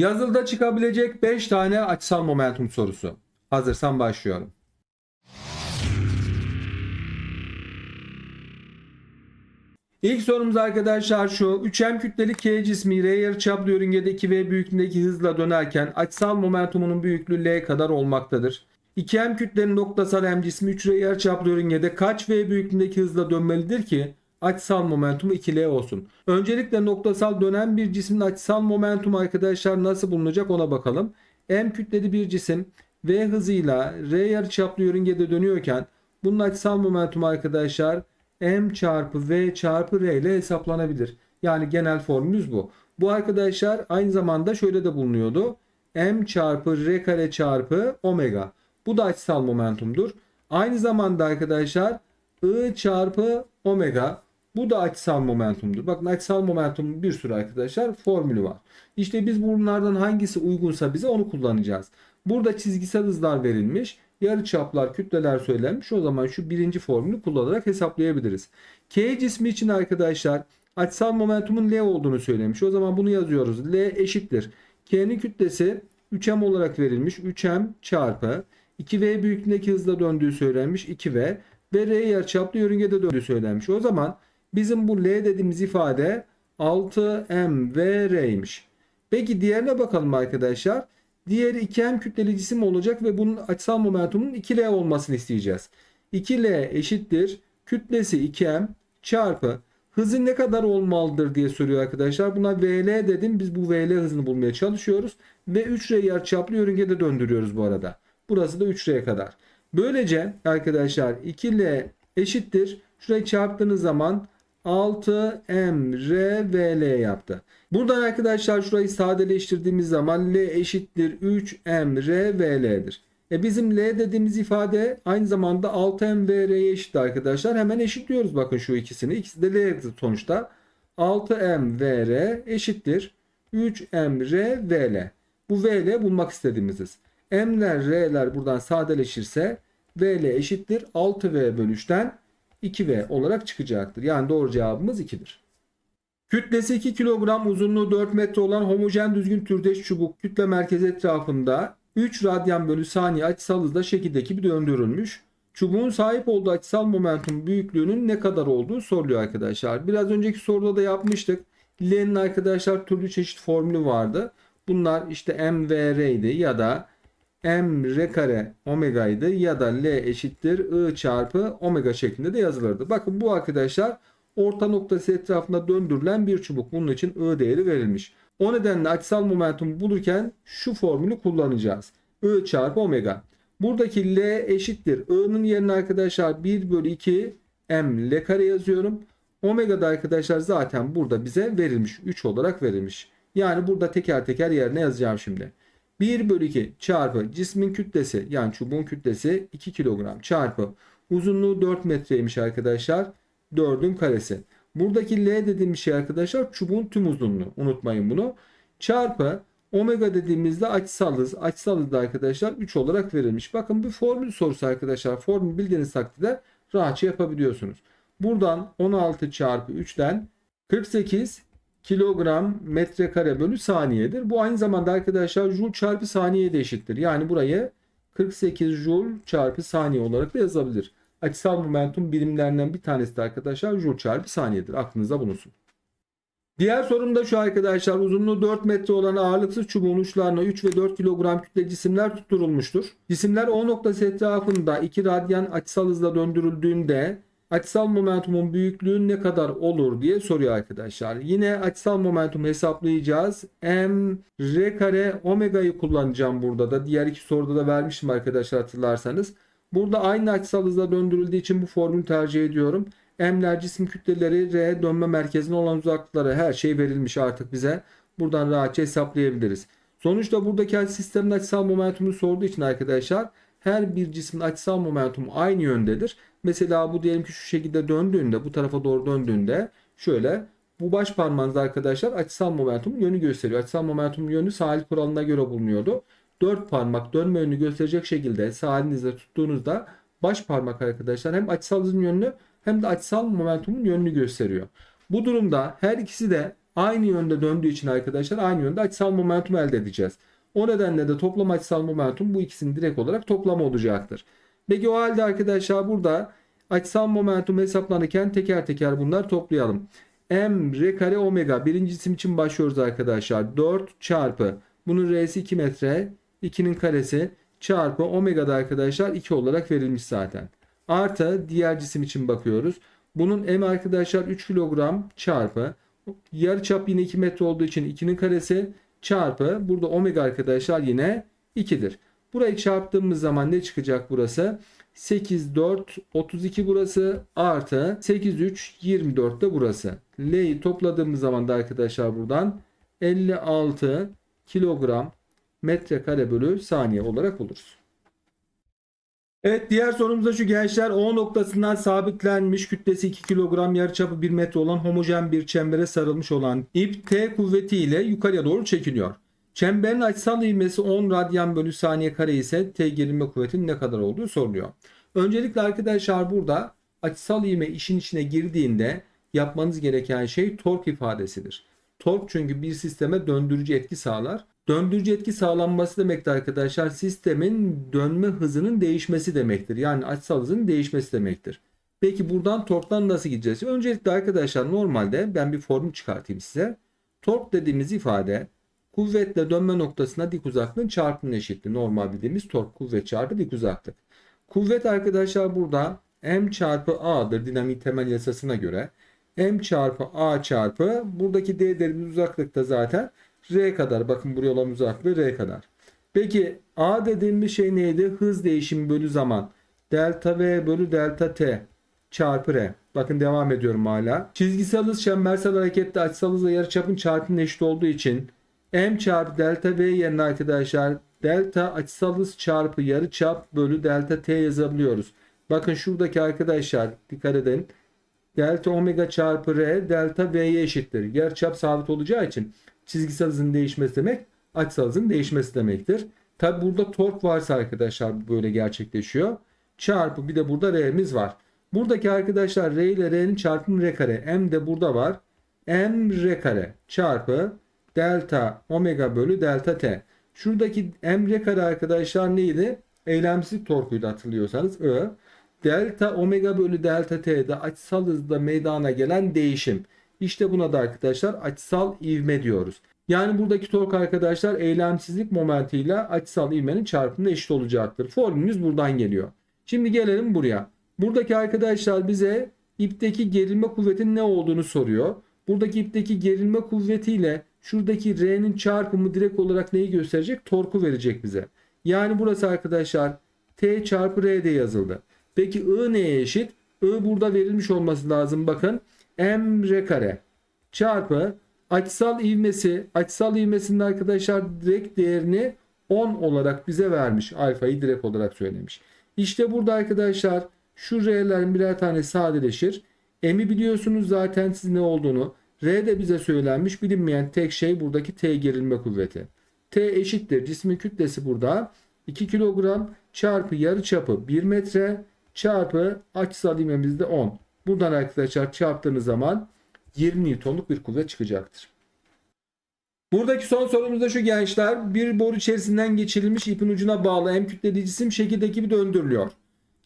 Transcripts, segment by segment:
Yazılıda çıkabilecek 5 tane açısal momentum sorusu. Hazırsan başlıyorum. İlk sorumuz arkadaşlar şu. 3M kütleli K cismi R yarıçaplı yörüngede 2V büyüklüğündeki hızla dönerken açısal momentumunun büyüklüğü L kadar olmaktadır. 2M kütlenin noktasal M cismi 3R yarıçaplı yörüngede kaç V büyüklüğündeki hızla dönmelidir ki açısal momentumu 2L olsun. Öncelikle noktasal dönen bir cismin açısal momentumu arkadaşlar nasıl bulunacak ona bakalım. M kütleli bir cisim V hızıyla R yarıçaplı yörüngede dönüyorken bunun açısal momentumu arkadaşlar m çarpı v çarpı r ile hesaplanabilir. Yani genel formülümüz bu. Bu arkadaşlar aynı zamanda şöyle de bulunuyordu. m çarpı r kare çarpı omega. Bu da açısal momentumdur. Aynı zamanda arkadaşlar I çarpı omega. Bu da açısal momentumdur. Bakın açısal momentumun bir sürü arkadaşlar formülü var. İşte biz bunlardan hangisi uygunsa bize onu kullanacağız. Burada çizgisel hızlar verilmiş. Yarı çaplar, kütleler söylenmiş. O zaman şu birinci formülü kullanarak hesaplayabiliriz. K cismi için arkadaşlar açısal momentumun L olduğunu söylemiş. O zaman bunu yazıyoruz. L eşittir. K'nin kütlesi 3m olarak verilmiş. 3m çarpı 2v büyüklüğündeki hızla döndüğü söylenmiş. 2v ve R yarıçaplı yörüngede döndüğü söylenmiş. O zaman bizim bu L dediğimiz ifade 6m ve R'ymiş. Peki diğerine bakalım arkadaşlar. Diğeri 2m kütleli cisim olacak ve bunun açısal momentumunun 2L olmasını isteyeceğiz. 2L eşittir. Kütlesi 2m çarpı hızı ne kadar olmalıdır diye soruyor arkadaşlar. Buna VL dedim. Biz bu VL hızını bulmaya çalışıyoruz. Ve 3R yarıçaplı yörüngede döndürüyoruz bu arada. Burası da 3R'ye kadar. Böylece arkadaşlar 2L eşittir. Şurayı çarptığınız zaman 6mrvl yaptı. Buradan arkadaşlar şurayı sadeleştirdiğimiz zaman L eşittir 3mrvl'dir. E bizim L dediğimiz ifade aynı zamanda 6mvr'ye eşit arkadaşlar. Hemen eşitliyoruz bakın şu ikisini. İkisi de L sonuçta. 6mvr eşittir 3mrvl. Bu vl bulmak istediğimiziz. M'ler R'ler buradan sadeleşirse VL eşittir 6V bölü 3'ten 2V olarak çıkacaktır. Yani doğru cevabımız 2'dir. Kütlesi 2 kilogram, uzunluğu 4 metre olan homojen düzgün türdeş çubuk kütle merkezi etrafında 3 radyan bölü saniye açısal hızla şekildeki bir döndürülmüş. Çubuğun sahip olduğu açısal momentum büyüklüğünün ne kadar olduğu soruluyor arkadaşlar. Biraz önceki soruda da yapmıştık. L'nin arkadaşlar türlü çeşit formülü vardı. Bunlar işte M ve R'ydi ya da m r kare omega'ydı ya da L eşittir I çarpı omega şeklinde de yazılırdı. Bakın bu arkadaşlar orta noktası etrafında döndürülen bir çubuk. Bunun için I değeri verilmiş. O nedenle açısal momentumu bulurken şu formülü kullanacağız. I çarpı omega. Buradaki L eşittir. I'nın yerine arkadaşlar 1 bölü 2 m L kare yazıyorum. Omega da arkadaşlar zaten burada bize verilmiş. 3 olarak verilmiş. Yani burada teker teker yerine yazacağım şimdi. 1 bölü 2 çarpı cismin kütlesi yani çubuğun kütlesi 2 kilogram çarpı uzunluğu 4 metreymiş arkadaşlar. 4'ün karesi. Buradaki L dediğim şey arkadaşlar çubuğun tüm uzunluğu. Unutmayın bunu. Çarpı omega dediğimizde açısal hız. Açısal hız da arkadaşlar 3 olarak verilmiş. Bakın bir formül sorusu arkadaşlar. Formül bildiğiniz takdirde rahatça yapabiliyorsunuz. Buradan 16 çarpı 3'ten 48 kilogram metrekare bölü saniyedir. Bu aynı zamanda arkadaşlar joule çarpı saniyeye de eşittir. Yani burayı 48 joule çarpı saniye olarak da yazabilir. Açısal momentum birimlerinden bir tanesi de arkadaşlar joule çarpı saniyedir. Aklınızda bulunsun. Diğer sorum da şu arkadaşlar. Uzunluğu 4 metre olan ağırlıksız çubuğun uçlarına 3 ve 4 kilogram kütle cisimler tutturulmuştur. Cisimler O noktası etrafında 2 radyan açısal hızla döndürüldüğünde açısal momentumun büyüklüğü ne kadar olur diye soruyor arkadaşlar. Yine açısal momentumu hesaplayacağız. M r kare omega'yı kullanacağım burada da. Diğer iki soruda da vermiştim arkadaşlar hatırlarsanız. Burada aynı açısal hızla döndürüldüğü için bu formülü tercih ediyorum. M'ler cisim kütleleri R dönme merkezine olan uzaklıkları her şey verilmiş artık bize. Buradan rahatça hesaplayabiliriz. Sonuçta buradaki sistemin açısal momentumunu sorduğu için arkadaşlar her bir cismin açısal momentumu aynı yöndedir. Mesela bu diyelim ki şu şekilde döndüğünde bu tarafa doğru döndüğünde şöyle bu baş parmağınız arkadaşlar açısal momentum yönü gösteriyor. Açısal momentum yönü sahil kuralına göre bulunuyordu. Dört parmak dönme yönünü gösterecek şekilde sağ elinizle tuttuğunuzda baş parmak arkadaşlar hem açısal hızın yönünü hem de açısal momentumun yönünü gösteriyor. Bu durumda her ikisi de aynı yönde döndüğü için arkadaşlar aynı yönde açısal momentum elde edeceğiz. O nedenle de toplam açısal momentum bu ikisinin direkt olarak toplamı olacaktır. Peki o halde arkadaşlar burada açısal momentum hesaplanırken teker teker bunlar toplayalım. M r kare omega birinci cisim için başlıyoruz arkadaşlar. 4 çarpı bunun r'si 2 metre 2'nin karesi çarpı omega da arkadaşlar 2 olarak verilmiş zaten. Artı diğer cisim için bakıyoruz. Bunun m arkadaşlar 3 kilogram çarpı yarıçap yine 2 metre olduğu için 2'nin karesi çarpı burada omega arkadaşlar yine 2'dir. Burayı çarptığımız zaman ne çıkacak burası? 8 4 32 burası artı 8 3 24 de burası. L'yi topladığımız zaman da arkadaşlar buradan 56 kilogram metrekare bölü saniye olarak buluruz. Evet diğer sorumuz da şu gençler O noktasından sabitlenmiş kütlesi 2 kilogram yarıçapı 1 metre olan homojen bir çembere sarılmış olan ip T kuvvetiyle yukarıya doğru çekiliyor. Çemberin açısal ivmesi 10 radyan bölü saniye kare ise T gerilme kuvvetinin ne kadar olduğu soruluyor. Öncelikle arkadaşlar burada açısal ivme işin içine girdiğinde yapmanız gereken şey tork ifadesidir. Tork çünkü bir sisteme döndürücü etki sağlar. Döndürücü etki sağlanması demektir arkadaşlar sistemin dönme hızının değişmesi demektir. Yani açısal hızın değişmesi demektir. Peki buradan torktan nasıl gideceğiz? Öncelikle arkadaşlar normalde ben bir formül çıkartayım size. Tork dediğimiz ifade kuvvetle dönme noktasına dik uzaklığın çarpımına eşittir. Normal bildiğimiz tork kuvvet çarpı dik uzaklık. Kuvvet arkadaşlar burada m çarpı a'dır dinamik temel yasasına göre. m çarpı a çarpı buradaki d dediğimiz uzaklıkta zaten r kadar. Bakın buraya olan uzaklığı r kadar. Peki a dediğimiz şey neydi? Hız değişimi bölü zaman. Delta v bölü delta t çarpı r. Bakın devam ediyorum hala. Çizgisel hız çembersel harekette açısal hızla yarıçapın çarpımına eşit olduğu için m çarpı delta v yerine arkadaşlar delta açısal hız çarpı yarıçap bölü delta t yazabiliyoruz. Bakın şuradaki arkadaşlar dikkat edin. Delta omega çarpı r delta v'ye eşittir. Yarıçap sabit olacağı için çizgisel hızın değişmesi demek açısal hızın değişmesi demektir. Tabi burada tork varsa arkadaşlar böyle gerçekleşiyor. Çarpı bir de burada r'miz var. Buradaki arkadaşlar r ile r'nin çarpımı r kare. M de burada var. M r kare çarpı delta omega bölü delta t. Şuradaki m r kare arkadaşlar neydi? Eylemsizlik torkuydu hatırlıyorsanız. Ö. Delta omega bölü delta t'de açısal hızda meydana gelen değişim. İşte buna da arkadaşlar açısal ivme diyoruz. Yani buradaki tork arkadaşlar eylemsizlik momentiyle açısal ivmenin çarpımına eşit olacaktır. Formülümüz buradan geliyor. Şimdi gelelim buraya. Buradaki arkadaşlar bize ipteki gerilme kuvvetinin ne olduğunu soruyor. Buradaki ipteki gerilme kuvvetiyle şuradaki R'nin çarpımı direkt olarak neyi gösterecek? Torku verecek bize. Yani burası arkadaşlar T çarpı R diye yazıldı. Peki I neye eşit? I burada verilmiş olması lazım. Bakın M R kare çarpı açısal ivmesi. Açısal ivmesinin arkadaşlar direkt değerini 10 olarak bize vermiş. Alfayı direkt olarak söylemiş. İşte burada arkadaşlar şu R'lerin birer tane sadeleşir. M'i biliyorsunuz zaten siz ne olduğunu. R de bize söylenmiş. Bilinmeyen tek şey buradaki T gerilme kuvveti. T eşittir. Cismin kütlesi burada 2 kilogram çarpı yarı çapı 1 metre çarpı açısal ivmemiz de 10. Buradan arkadaşlar çarptığınız zaman 20 Newton'luk bir kuvvet çıkacaktır. Buradaki son sorumuz da şu gençler. Bir boru içerisinden geçirilmiş ipin ucuna bağlı M kütleli cisim şekildeki gibi döndürülüyor.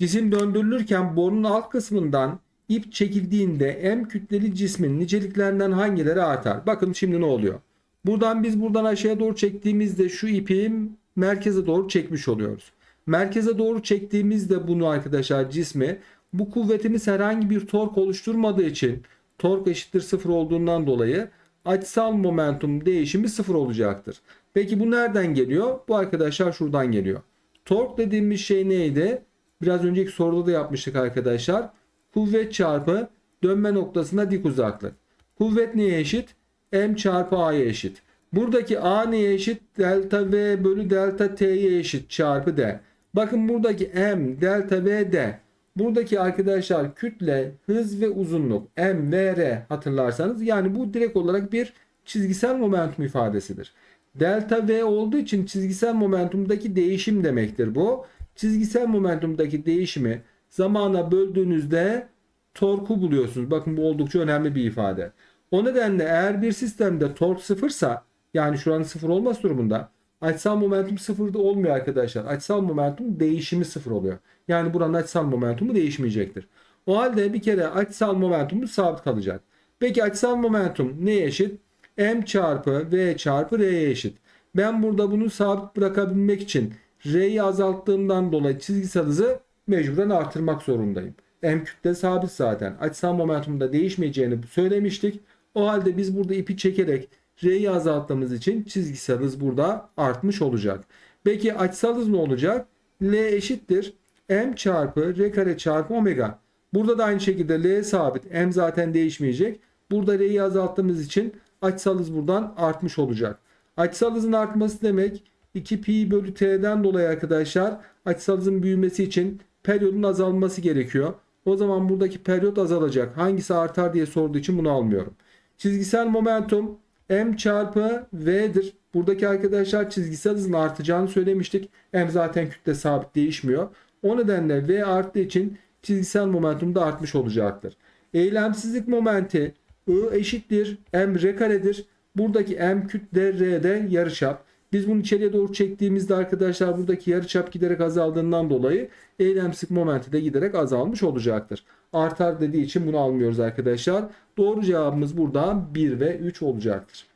Cisim döndürülürken borunun alt kısmından ip çekildiğinde M kütleli cismin niceliklerinden hangileri artar? Bakın şimdi ne oluyor? Buradan biz buradan aşağıya doğru çektiğimizde şu ipi merkeze doğru çekmiş oluyoruz. Merkeze doğru çektiğimizde bunu arkadaşlar cismi bu kuvvetimiz herhangi bir tork oluşturmadığı için tork eşittir sıfır olduğundan dolayı açısal momentum değişimi sıfır olacaktır. Peki bu nereden geliyor? Bu arkadaşlar şuradan geliyor. Tork dediğimiz şey neydi? Biraz önceki soruda da yapmıştık arkadaşlar. Kuvvet çarpı dönme noktasına dik uzaklık. Kuvvet neye eşit? M çarpı A'ya eşit. Buradaki A neye eşit? Delta V bölü delta T'ye eşit çarpı D. Bakın buradaki M, delta V, D. Buradaki arkadaşlar kütle, hız ve uzunluk M ve R hatırlarsanız yani bu direkt olarak bir çizgisel momentum ifadesidir. Delta V olduğu için çizgisel momentumdaki değişim demektir bu. Çizgisel momentumdaki değişimi zamana böldüğünüzde torku buluyorsunuz. Bakın bu oldukça önemli bir ifade. O nedenle eğer bir sistemde tork sıfırsa yani şuranın sıfır olması durumunda açısal momentum sıfırda olmuyor arkadaşlar. Açısal momentum değişimi sıfır oluyor. Yani buranın açısal momentumu değişmeyecektir. O halde bir kere açısal momentumumuz sabit kalacak. Peki açısal momentum neye eşit? M çarpı V çarpı R'ye eşit. Ben burada bunu sabit bırakabilmek için R'yi azalttığımdan dolayı çizgisel hızı mecburen artırmak zorundayım. M kütle sabit zaten. Açısal momentumda değişmeyeceğini söylemiştik. O halde biz burada ipi çekerek R'yi azalttığımız için çizgisel hız burada artmış olacak. Peki açısal hız ne olacak? L eşittir. M çarpı R kare çarpı omega. Burada da aynı şekilde L sabit. M zaten değişmeyecek. Burada R'yi azalttığımız için açısal hız buradan artmış olacak. Açısal hızın artması demek 2 pi bölü t'den dolayı arkadaşlar açısal hızın büyümesi için periyodun azalması gerekiyor. O zaman buradaki periyot azalacak. Hangisi artar diye sorduğu için bunu almıyorum. Çizgisel momentum m çarpı v'dir. Buradaki arkadaşlar çizgisel hızın artacağını söylemiştik. M zaten kütle sabit değişmiyor. O nedenle v arttığı için çizgisel momentum da artmış olacaktır. Eylemsizlik momenti I eşittir m r karedir. Buradaki m kütle r'de yarıçap. Biz bunu içeriye doğru çektiğimizde arkadaşlar buradaki yarıçap giderek azaldığından dolayı eylemsizlik momenti de giderek azalmış olacaktır. Artar dediği için bunu almıyoruz arkadaşlar. Doğru cevabımız burada 1 ve 3 olacaktır.